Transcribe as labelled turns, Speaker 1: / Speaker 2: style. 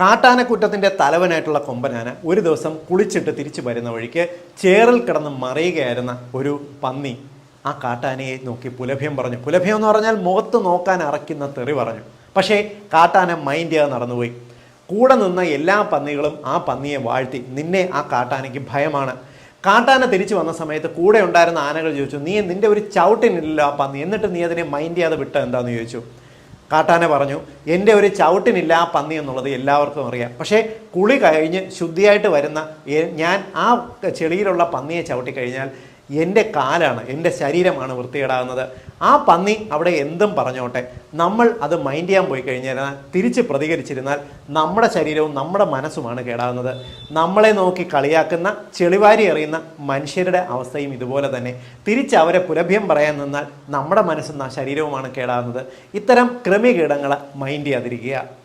Speaker 1: കാട്ടാനക്കുറ്റത്തിന്റെ തലവനായിട്ടുള്ള കൊമ്പനാന ഒരു ദിവസം കുളിച്ചിട്ട് തിരിച്ചു വരുന്ന വഴിക്ക് ചേറിൽ കിടന്ന് മറിയുകയായിരുന്ന ഒരു പന്നി ആ കാട്ടാനയെ നോക്കി പുലഭ്യം പറഞ്ഞു. പുലഭ്യം എന്ന് പറഞ്ഞാൽ മുഖത്ത് നോക്കാൻ അറയ്ക്കുന്ന തെറി പറഞ്ഞു. പക്ഷേ കാട്ടാന മൈൻഡ് ചെയ്യാതെ നടന്നുപോയി. കൂടെ നിന്ന എല്ലാ പന്നികളും ആ പന്നിയെ വാഴ്ത്തി നിന്നെ ആ കാട്ടാനയ്ക്ക് ഭയമാണ്. കാട്ടാന തിരിച്ചു വന്ന സമയത്ത് കൂടെ ഉണ്ടായിരുന്ന ആനകൾ ചോദിച്ചു നീ നിന്റെ ഒരു ചവിട്ടിനില്ലല്ലോ ആ പന്നി എന്നിട്ട് നീ അതിനെ മൈൻഡ് ചെയ്യാതെ വിട്ട എന്താണെന്ന് ചോദിച്ചു. കാട്ടാന പറഞ്ഞു എന്റെ ഒരു ചവിട്ടിനില്ല ആ പന്നി എന്നുള്ളത് എല്ലാവർക്കും അറിയാം. പക്ഷേ കുളി കഴിഞ്ഞ് ശുദ്ധിയായിട്ട് വരുന്ന ഞാൻ ആ ചെളിയിലുള്ള പന്നിയെ ചവിട്ടി കഴിഞ്ഞാൽ എന്റെ കാലാണ് എന്റെ ശരീരമാണ് വൃത്തികേടാകുന്നത്. ആ പന്നി അവിടെ എന്തും പറഞ്ഞോട്ടെ. നമ്മൾ അത് മൈൻഡ് ചെയ്യാൻ പോയി കഴിഞ്ഞാൽ തിരിച്ച് പ്രതികരിച്ചിരുന്നാൽ നമ്മുടെ ശരീരവും നമ്മുടെ മനസ്സുമാണ് കേടാകുന്നത്. നമ്മളെ നോക്കി കളിയാക്കുന്ന ചെളിവാരി എറിയുന്ന മനുഷ്യരുടെ അവസ്ഥയും ഇതുപോലെ തന്നെ. തിരിച്ച് അവരെ പുലഭ്യം പറയാൻ നിന്നാൽ നമ്മുടെ മനസ്സും ശരീരവുമാണ് കേടാകുന്നത്. ഇത്തരം കൃമികീടങ്ങളെ മൈൻഡ് ചെയ്യാതിരിക്കുക.